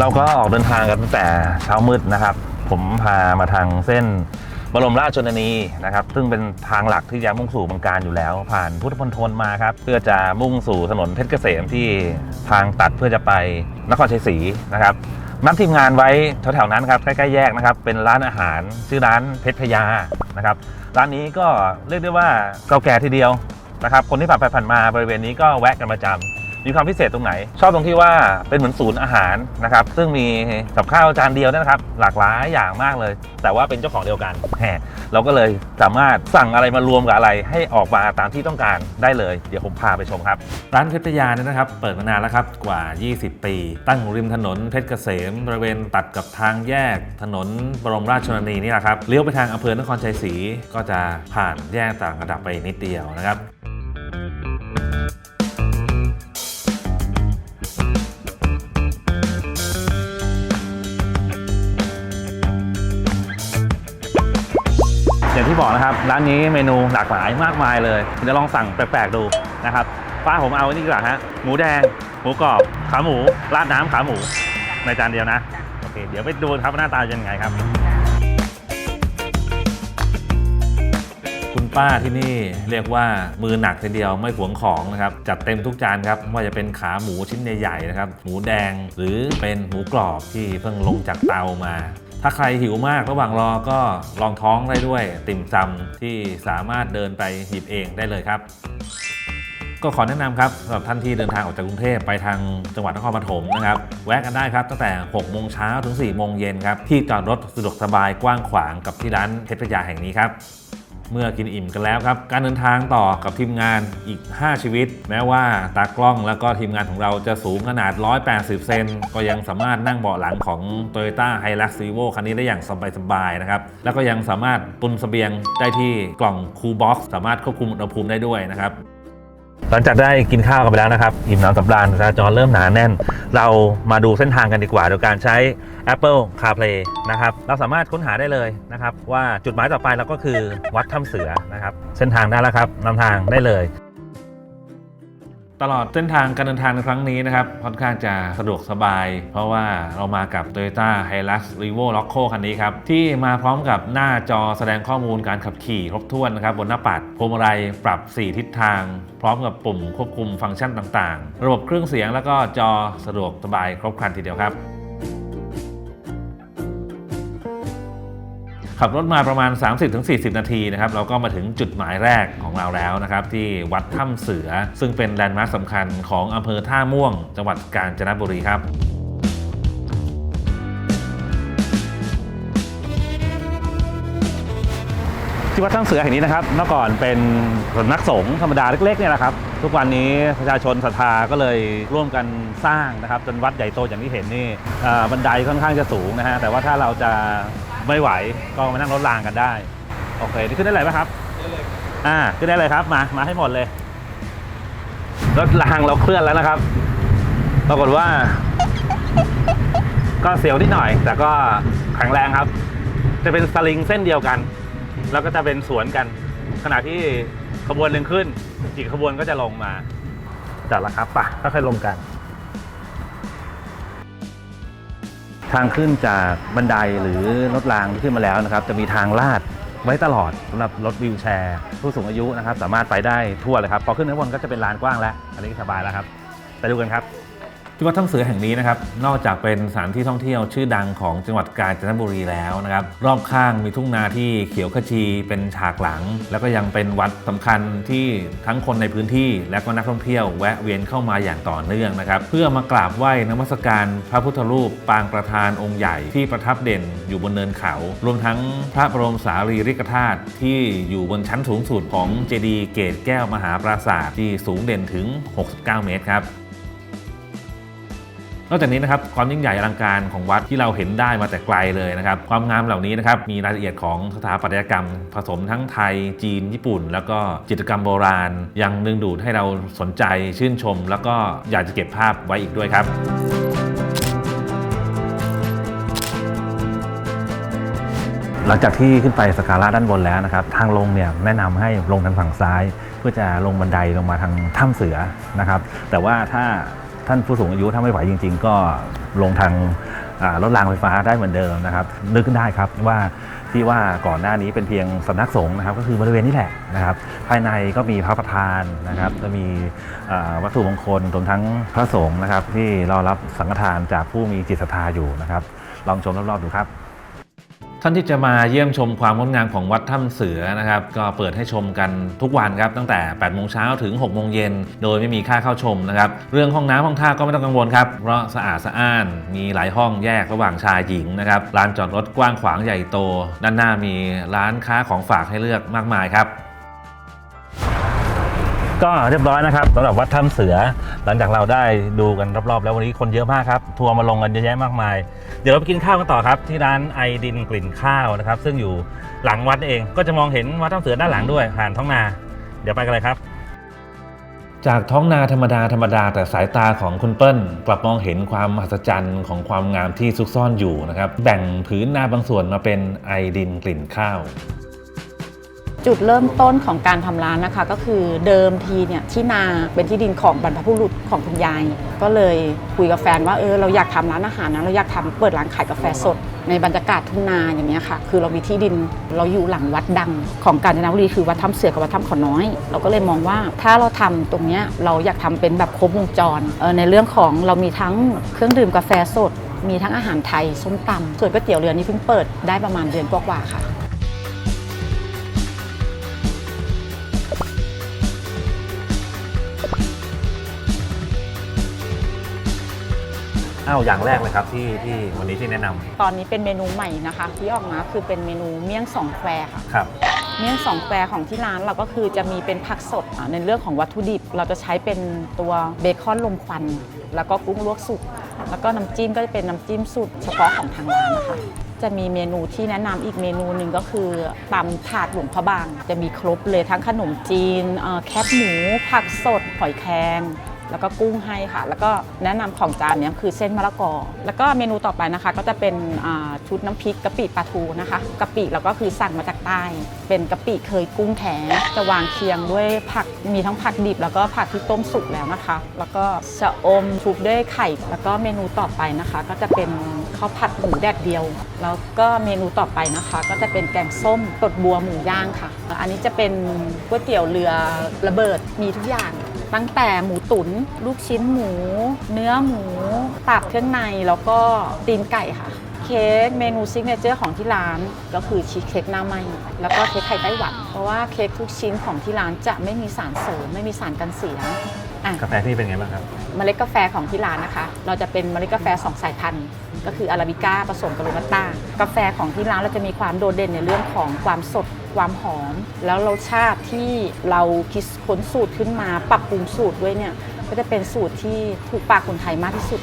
เราก็ออกเดินทางกันตั้งแต่เช้ามืดนะครับ ผมพามาทางเส้นบรมราชชนนีนะครับ ซึ่งเป็นทางหลักที่จะมุ่งสู่เมืองการอยู่แล้ว ผ่านพุทธพลทนมาครับ เพื่อจะมุ่งสู่ถนนเพชรเกษมที่ทางตัดเพื่อจะไปนครชัยศรีนะครับนัดทีมงานไว้แถวๆนั้นครับใกล้ๆแยกนะครับ เป็นร้านอาหารชื่อร้านเพชรพยานะครับ ร้านนี้ก็เรียกได้ว่าเก่าแก่ทีเดียวนะครับ คนที่ผ่านไปผ่านมาบริเวณนี้ก็แวะกันประจำ มีความพิเศษตรงไหน ชอบตรงที่ว่าเป็นเหมือนศูนย์อาหารนะครับ ซึ่งมีกับข้าวจานเดียวนะครับ หลากหลายอย่างมากเลย แต่ว่าเป็นเจ้าของเดียวกันแหมเราก็เลยสามารถสั่งอะไรมารวมกับอะไรให้ออกมาตามที่ต้องการได้เลย เดี๋ยวผมพาไปชมครับ ร้านเพชรพยาเนี่ยนะครับ เปิดมานานแล้วครับกว่า 20 ปี ตั้งอยู่ริมถนนเพชรเกษมบริเวณตัดกับทางแยกถนนบรมราชชนนีนี่แหละครับเลี้ยวไปทางอำเภอนครชัยศรีก็จะผ่านแยกต่างระดับไปนิดเดียวนะครับ บอกนะครับ ร้านนี้เมนูหลากหลายมากมายเลยเดี๋ยวลองสั่งแปลกๆดูนะครับป้าผมเอาอันนี้ดีกว่าฮะหมูแดงหมูกรอบขาหมูราดน้ำขาหมูในจานเดียวนะโอเคเดี๋ยวไปดูครับหน้าตาจะยังไงครับ คุณป้าที่นี่เรียกว่ามือหนักทีเดียวไม่หวงของนะครับ จัดเต็มทุกจานครับไม่ว่าจะเป็นขาหมูชิ้นใหญ่ๆนะครับ หมูแดงหรือเป็นหมูกรอบที่เพิ่งลงจากเตามา ถ้าใครหิวมากระหว่างรอก็ลองท้องได้ด้วย ติ่มซำที่สามารถเดินไปหยิบเองได้เลยครับ ก็ขอแนะนำครับสำหรับท่านที่เดินทางออกจากกรุงเทพไปทางจังหวัดนครปฐมนะครับ แวะกันได้ครับ ตั้งแต่ 6 โมงเช้าถึง 4 โมงเย็นครับ ที่จอดรถสะดวกสบายกว้างขวางกับที่ร้านเพชรพยาแห่งนี้ครับ เมื่อกินอิ่มกันแล้วครับ การเดินทางต่อกับทีมงานอีก 5 ชีวิต แม้ว่าตากล้องแล้วก็ทีมงานของเราจะสูงขนาด 180 เซน ก็ยังสามารถนั่งเบาะหลังของ Toyota Hilux Evo คันนี้ได้อย่างสบายๆนะครับ แล้วก็ยังสามารถตุนเสบียงได้ที่กล่องคูลบ็อกซ์สามารถควบคุมอุณหภูมิได้ด้วยนะครับ หลังจากได้กินข้าวกันไปแล้วนะครับ อิ่มหนำสำราญจราจรเริ่มหนาแน่น เรามาดูเส้นทางกันดีกว่า โดยการใช้ Apple CarPlay นะครับเราสามารถค้นหาได้เลยนะครับ ว่าจุดหมายต่อไปเราก็คือวัดถ้ำเสือนะครับ เส้นทางได้แล้วครับนำทางได้เลย ตลอดเส้นทางการเดินทางในครั้งนี้นะครับค่อนข้างจะสะดวกสบาย เพราะว่าเรามากับ Toyota Hilux Revo Loco คันนี้ครับ ที่มาพร้อมกับหน้าจอแสดงข้อมูลการขับขี่ครบถ้วนนะครับ บนหน้าปัดพวงมาลัยปรับ 4 ทิศทาง พร้อมกับปุ่มควบคุมฟังก์ชันต่างๆ ระบบเครื่องเสียงแล้วก็จอสะดวกสบายครบครันทีเดียวครับ ขับรถมาประมาณ 30-40 นาทีนะครับเราก็มาถึงจุดหมายแรกของเราแล้วนะครับที่วัดถ้ำเสือ ซึ่งเป็นแลนด์มาร์คสำคัญของอำเภอท่าม่วง จังหวัดกาญจนบุรีครับที่วัดถ้ำเสือแห่งนี้นะครับเมื่อก่อนเป็นสำนักสงฆ์ธรรมดาเล็กๆเนี่ยแหละครับ ทุกวันนี้ประชาชนศรัทธาก็เลยร่วมกันสร้างนะครับ จนวัดใหญ่โตอย่างที่เห็นนี่บันไดค่อนข้างจะสูงนะฮะแต่ว่าถ้าเราจะ ไม่ไหวก็มานั่งรถรางกันได้ โอเค นี่ขึ้นได้เลยไหมครับ อ่า ขึ้นได้เลยครับ มา มาให้หมดเลย รถรางเราเคลื่อนแล้วนะครับ ปรากฏว่า ก็เสียวนิดหน่อย แต่ก็แข็งแรงครับ จะเป็นสลิงเส้นเดียวกัน แล้วก็จะเป็นสวนกัน ขณะที่ขบวนหนึ่งขึ้น อีกขบวนก็จะลงมาจัดแล้วครับป่ะค่อยๆลงกัน ทางขึ้นจากบันไดหรือรถรางที่ขึ้นมาแล้วนะครับ จะมีทางลาดไว้ตลอดสำหรับรถวิวแชร์ ผู้สูงอายุนะครับ สามารถไปได้ทั่วเลยครับพอขึ้นข้างบนก็จะเป็นลานกว้างแล้ว อันนี้สบายแล้วครับ ไปดูกันครับ ที่วัดถ้ำเสือแห่งนี้นะครับ นอกจากเป็นสถานที่ท่องเที่ยวชื่อดังของจังหวัดกาญจนบุรีแล้วนะครับ รอบข้างมีทุ่งนาที่เขียวขจีเป็นฉากหลัง แล้วก็ยังเป็นวัดสำคัญที่ทั้งคนในพื้นที่ และก็นักท่องเที่ยวแวะเวียนเข้ามาอย่างต่อเนื่องนะครับ เพื่อมากราบไหว้นมัสการพระพุทธรูปปางประธานองค์ใหญ่ที่ประทับเด่นอยู่บนเนินเขา รวมทั้งพระบรมสารีริกธาตุที่อยู่บนชั้นสูงสุดของเจดีย์เกตแก้วมหาปราสาทที่สูงเด่นถึง 69 เมตรครับ นอกจากนี้นะครับความยิ่งใหญ่อลังการของวัดที่เราเห็นได้มาแต่ไกลเลยนะครับความงามเหล่านี้นะครับมีรายละเอียดของสถาปัตยกรรม ผสมทั้งไทยจีน ญี่ปุ่น แล้วก็จิตรกรรมโบราณ ยังดึงดูดให้เราสนใจชื่นชม แล้วก็อยากจะเก็บภาพไว้อีกด้วยครับหลังจากที่ขึ้นไปสกการะด้านบนแล้วนะครับ ทางลงเนี่ยแนะนำให้ลงทางฝั่งซ้าย เพื่อจะลงบันไดลงมาทางถ้ำเสือนะครับ แต่ว่าถ้า ท่านผู้สูงอายุถ้าไม่ไหวจริง ๆ ก็ลงทางรถรางไฟฟ้าได้เหมือนเดิมนะครับ นึกขึ้นได้ครับว่าที่ว่าก่อนหน้านี้เป็นเพียงสำนักสงฆ์นะครับ ก็คือบริเวณนี้แหละนะครับ ภายในก็มีพระประธานนะครับจะมีวัตถุมงคลรวมทั้งพระสงฆ์นะครับ ที่รอรับสังฆทานจากผู้มีจิตศรัทธาอยู่นะครับ ลองชมรอบๆดูครับ ท่านที่จะมาเยี่ยมชมความงดงามของวัดถ้ำเสือนะครับ ก็เปิดให้ชมกันทุกวันครับตั้งแต่ 8 โมงเช้าถึง 6 โมงเย็น โดยไม่มีค่าเข้าชมนะครับ เรื่องห้องน้ำห้องท่าก็ไม่ต้องกังวลครับ เพราะสะอาดสะอ้าน มีหลายห้องแยกระหว่างชายหญิงนะครับลานจอดรถกว้างขวางใหญ่โต ด้านหน้ามีร้านค้าของฝากให้เลือกมากมายครับ ก็เรียบร้อยนะครับสำหรับวัดถ้ำเสือ หลังจากเราได้ดูกันรอบๆ แล้ววันนี้คนเยอะมากครับทัวร์มาลงกันเยอะแยะมากมาย เดี๋ยวเราไปกินข้าวกันต่อครับ ที่ร้านไอดินกลิ่นข้าวนะครับ ซึ่งอยู่หลังวัดเองก็จะมองเห็นวัดถ้ำเสือด้านหลังด้วยผ่านท้องนา เดี๋ยวไปกันเลยครับ จากท้องนาธรรมดาธรรมดาแต่สายตาของคุณเปิ้ล กลับมองเห็นความมหัศจรรย์ของความงามที่ซุกซ่อนอยู่นะครับแบ่งผืนนาบางส่วนมาเป็นไอดินกลิ่นข้าว จุดเริ่มต้นของการทำร้านนะคะ ก็คือเดิมทีเนี่ยที่นาเป็นที่ดินของบรรพบุรุษของคุณยาย ก็เลยคุยกับแฟนว่าเออเราอยากทำร้านอาหารนะเราอยากทำเปิดร้านขายกาแฟสด ในบรรยากาศทุ่งนาอย่างเงี้ยค่ะ คือเรามีที่ดินเราอยู่หลังวัดดัง ของกาญจนบุรีคือวัดถ้ำเสือกับวัดถ้ำขอน้อย เราก็เลยมองว่าถ้าเราทำตรงเนี้ยเราอยากทำเป็นแบบครบวงจรเออในเรื่องของเรามีทั้งเครื่องดื่มกาแฟสดมีทั้งอาหารไทยส้มตำส่วนก๋วยเตี๋ยวเรือนี่เพิ่งเปิดได้ประมาณเดือนกว่าๆค่ะ อ้าวอย่างแรกเลยครับที่ที่วันนี้ที่แนะนำตอนนี้เป็นเมนูใหม่นะคะ ที่ออกมาคือเป็นเมนูเมี่ยงสองแควค่ะ ครับ เมี่ยงสองแควของที่ร้านเราก็คือจะมีเป็นผักสดอะในเรื่องของวัตถุดิบ เราจะใช้เป็นตัวเบคอนลมควัน แล้วก็กุ้งลวกสุก แล้วก็น้ำจิ้มก็จะเป็นน้ำจิ้มสูตรเฉพาะของทางร้านนะคะ จะมีเมนูที่แนะนำอีกเมนูหนึ่งก็คือตำถาดหลวงพระบาง จะมีครบเลยทั้งขนมจีนเอ่อแคบหมู ผักสดหอยแครง แล้วก็กุ้งให้ค่ะ แล้วก็แนะนำของจานนี้คือเส้นมะละกอ แล้วก็เมนูต่อไปนะคะ ก็จะเป็นชุดน้ำพริกกะปิปลาทูนะคะกะปิเราก็คือสั่งมาจากใต้ เป็นกะปิเคยกุ้งแท้จะวางเคียงด้วยผักมีทั้งผักดิบ แล้วก็ผักที่ต้มสุกแล้วนะคะ แล้วก็ชะอมชุบด้วยไข่ แล้วก็เมนูต่อไปนะคะ ก็จะเป็นข้าวผัดหมูแดดเดียว แล้วก็เมนูต่อไปนะคะ ก็จะเป็นแกงส้มตดบัวหมูย่างค่ะ อันนี้จะเป็นก๋วยเตี๋ยวเรือระเบิดมีทุกอย่าง ตั้งแต่หมูตุ๋นลูกชิ้นหมู เนื้อหมูตับเครื่องในแล้วก็ตีนไก่ค่ะ เค้กเมนูซิกเนเจอร์ของที่ร้านก็คือชีสเค้กหน้าไหมแล้วก็เค้กไข่ไต้หวัน เพราะว่าเค้กทุกชิ้นของที่ร้านจะไม่มีสารเสริมไม่มีสารกันเสียอะ กาแฟที่เป็นไงบ้างครับ เมล็ดกาแฟของที่ร้านนะคะ เราจะเป็นเมล็ดกาแฟ 2 สายพันธุ์ ก็คืออาราบิก้าผสมกับโรบัสต้า กาแฟของที่ร้านเราจะมีความโดดเด่นในเรื่องของความสด ความหอม แล้วรสชาติที่เราคิดค้นสูตรขึ้นมาปรับปรุงสูตรด้วยเนี่ยก็จะเป็นสูตรที่ถูกปากคนไทยมากที่สุด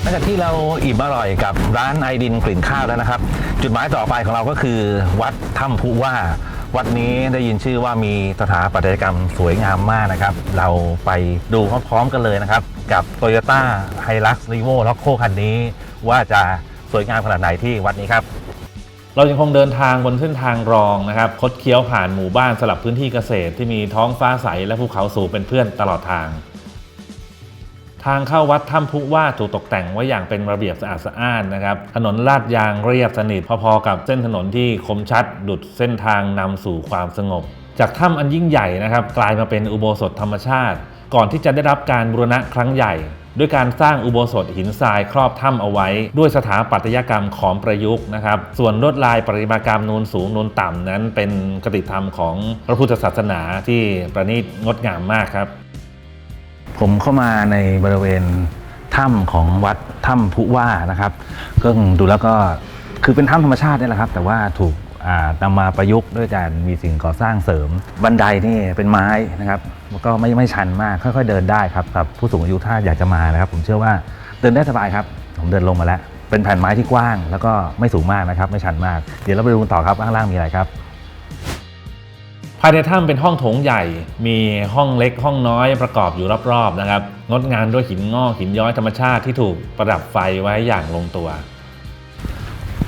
หลังจากที่เราอิ่มอร่อยกับร้านไอดินกลิ่นข้าวแล้วนะครับ จุดหมายต่อไปของเราก็คือวัดถ้ำพุว่า วัดนี้ได้ยินชื่อว่ามีสถาปัตยกรรมสวยงามมากนะครับ เราไปดูพร้อมๆกันเลยนะครับ กับ Toyota Hilux Revo l o c o คันนี้ ว่าจะสวยงามขนาดไหนที่วัดนี้ครับ เรายังคงเดินทางบนเส้นทางรองนะครับ คดเคี้ยวผ่านหมู่บ้านสลับพื้นที่เกษตรที่มีท้องฟ้าใสและภูเขาสูงเป็นเพื่อนตลอดทาง ทางเข้าวัดถ้ำพุว่าถูกตกแต่งไว้อย่างเป็นระเบียบสะอาดสะอ้านนะครับ ถนนลาดยางเรียบสนิท พอๆกับเส้นถนนที่คมชัด ดุดเส้นทางนำสู่ความสงบ จากถ้ำอันยิ่งใหญ่นะครับ กลายมาเป็นอุโบสถธรรมชาติ ก่อนที่จะได้รับการบูรณะครั้งใหญ่ ด้วยการสร้างอุโบสถหินทรายครอบถ้ำเอาไว้ ด้วยสถาปัตยกรรมของประยุกต์นะครับ ส่วนลวดลายประติมากรรมนูนสูงนูนต่ำนั้น เป็นกติธรรมของพระพุทธศาสนาที่ประณีตงดงามมากครับ ผมเข้ามาในบริเวณถ้ำของวัดถ้ำพุว่านะครับก็ดูแล้วก็คือเป็นถ้ำธรรมชาตินี่แหละครับ แต่ว่าถูกนำมาประยุกต์ด้วยการมีสิ่งก่อสร้างเสริม บันไดนี่เป็นไม้นะครับก็ไม่ไม่ชันมากค่อยๆเดินได้ครับกับผู้สูงอายุถ้าอยากจะมานะครับ ผมเชื่อว่าเดินได้สบายครับ ผมเดินลงมาแล้ว เป็นแผ่นไม้ที่กว้าง แล้วก็ไม่สูงมากนะครับ ไม่ชันมาก เดี๋ยวเราไปดูกันต่อครับข้างล่างมีอะไรครับายในถ้ำเป็นห้องโถงใหญ่ มีห้องเล็กห้องน้อยประกอบอยู่รอบๆนะครับ งดงามด้วยหินงอกหินย้อยธรรมชาติที่ถูกประดับไฟไว้อย่างลงตัว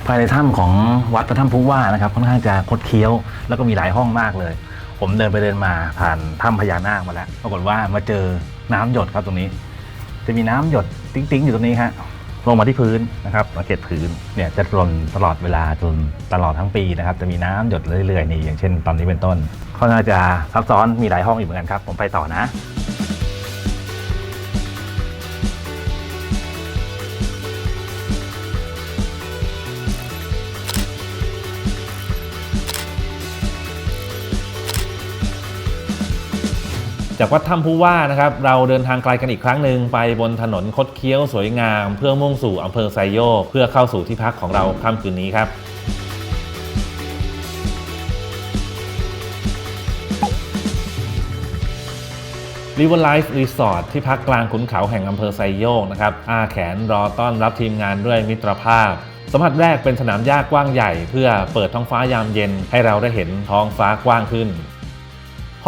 ภายในถ้ำของวัดพระถ้ำพุว่านะครับค่อนข้างจะคดเคี้ยว แล้วก็มีหลายห้องมากเลย ผมเดินไปเดินมาผ่านถ้ำพญานาคมาแล้วปรากฏว่ามาเจอน้ำหยดครับตรงนี้ จะมีน้ำหยดติ๊งๆ อยู่ตรงนี้ฮะลงมาที่พื้นนะครับสังเกตพื้นเนี่ยจะหล่นตลอดเวลาจนตลอดทั้งปีนะครับ จะมีน้ำหยดเรื่อยๆนี่อย่างเช่น ตอนนี้เป็นต้น ค่อนข้างจะซับซ้อนมีหลายห้องอีกเหมือนกันครับ ผมไปต่อนะจากวัดถ้ำผู้ว่านะครับเราเดินทางไกลกันอีกครั้งหนึ่งไปบนถนนคดเคี้ยวสวยงาม เพื่อมุ่งสู่อำเภอไซโยกเพื่อเข้าสู่ที่พักของเราค่ำคืนนี้ครับ River Life Resort ที่พักกลางขุนเขาแห่งอำเภอไซโยกนะครับอาแขนรอต้อนรับทีมงานด้วยมิตรภาพสัมผัสแรกเป็นสนามหญ้ากว้างใหญ่ เพื่อเปิดท้องฟ้ายามเย็นให้เราได้เห็นท้องฟ้ากว้างขึ้น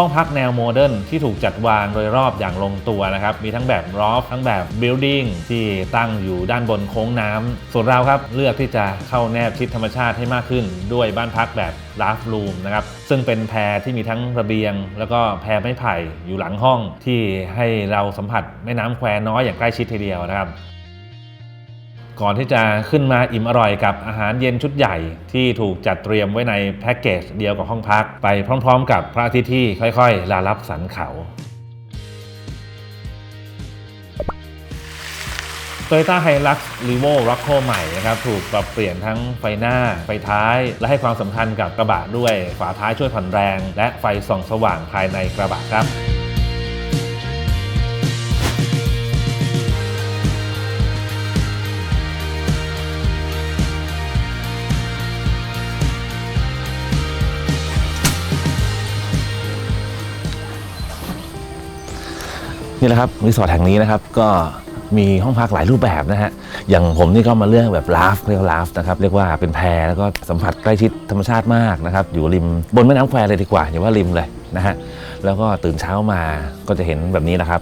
ห้องพักแนวโมเดิร์นที่ถูกจัดวางโดยรอบอย่างลงตัวนะครับ มีทั้งแบบรอฟทั้งแบบบิลดิ้งที่ตั้งอยู่ด้านบนโค้งน้ำส่วนเราครับเลือกที่จะเข้าแนบชิดธรรมชาติให้มากขึ้น ด้วยบ้านพักแบบลาฟรูมนะครับซึ่งเป็นแพรที่มีทั้งระเบียง แล้วก็แพรไม้ไผ่อยู่หลังห้องที่ให้เราสัมผัสแม่น้ำแควน้อยอย่างใกล้ชิดทีเดียวนะครับ ก่อนที่จะขึ้นมาอิ่มอร่อยกับอาหารเย็นชุดใหญ่ที่ถูกจัดเตรียมไว้ในแพ็กเกจเดียวกับห้องพัก ไปพร้อมๆ กับพระอาทิตย์ที่ค่อยๆ ลาลับสันเขา Toyota Hilux Revo Rocco ใหม่นะครับถูกปรับเปลี่ยนทั้งไฟหน้า ไฟท้าย และให้ความสำคัญกับกระบะด้วย ฝาท้ายช่วยผ่อนแรง และไฟส่องสว่างภายในกระบะครับ นี่แหละครับรีสอร์ทแห่งนี้นะครับก็มีห้องพักหลายรูปแบบนะฮะ อย่างผมนี่ก็มาเลือกแบบลาฟเรียกลาฟนะครับ เรียกว่าเป็นแพรแล้วก็สัมผัสใกล้ชิดธรรมชาติมากนะครับ อยู่ริมบนแม่น้ำแควเลยดีกว่าอย่าว่าริมเลยนะฮะ แล้วก็ตื่นเช้ามาก็จะเห็นแบบนี้นะครับ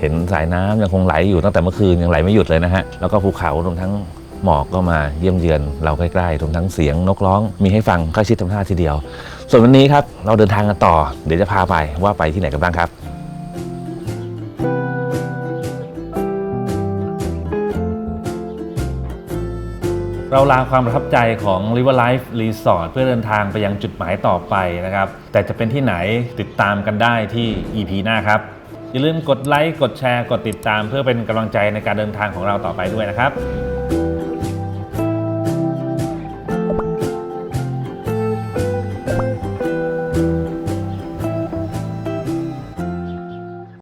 เห็นสายน้ำยังคงไหลอยู่ตั้งแต่เมื่อคืนยังไหลไม่หยุดเลยนะฮะ แล้วก็ภูเขารวมทั้งหมอกก็มาเยี่ยมเยือนเราใกล้ๆรวมทั้งเสียงนกร้อง มีให้ฟังใกล้ชิดธรรมชาติทีเดียว ส่วนวันนี้ครับเราเดินทางกันต่อ เดี๋ยวจะพาไปว่าไปที่ไหนกันบ้างครับ เราลาความประทับใจของ River Life Resort เพื่อเดินทางไปยังจุดหมายต่อไปนะครับ แต่จะเป็นที่ไหนติดตามกันได้ที่ EP หน้าครับ อย่าลืมกดไลค์ กดแชร์ กดติดตามเพื่อเป็นกำลังใจในการเดินทางของเราต่อไปด้วยนะครับ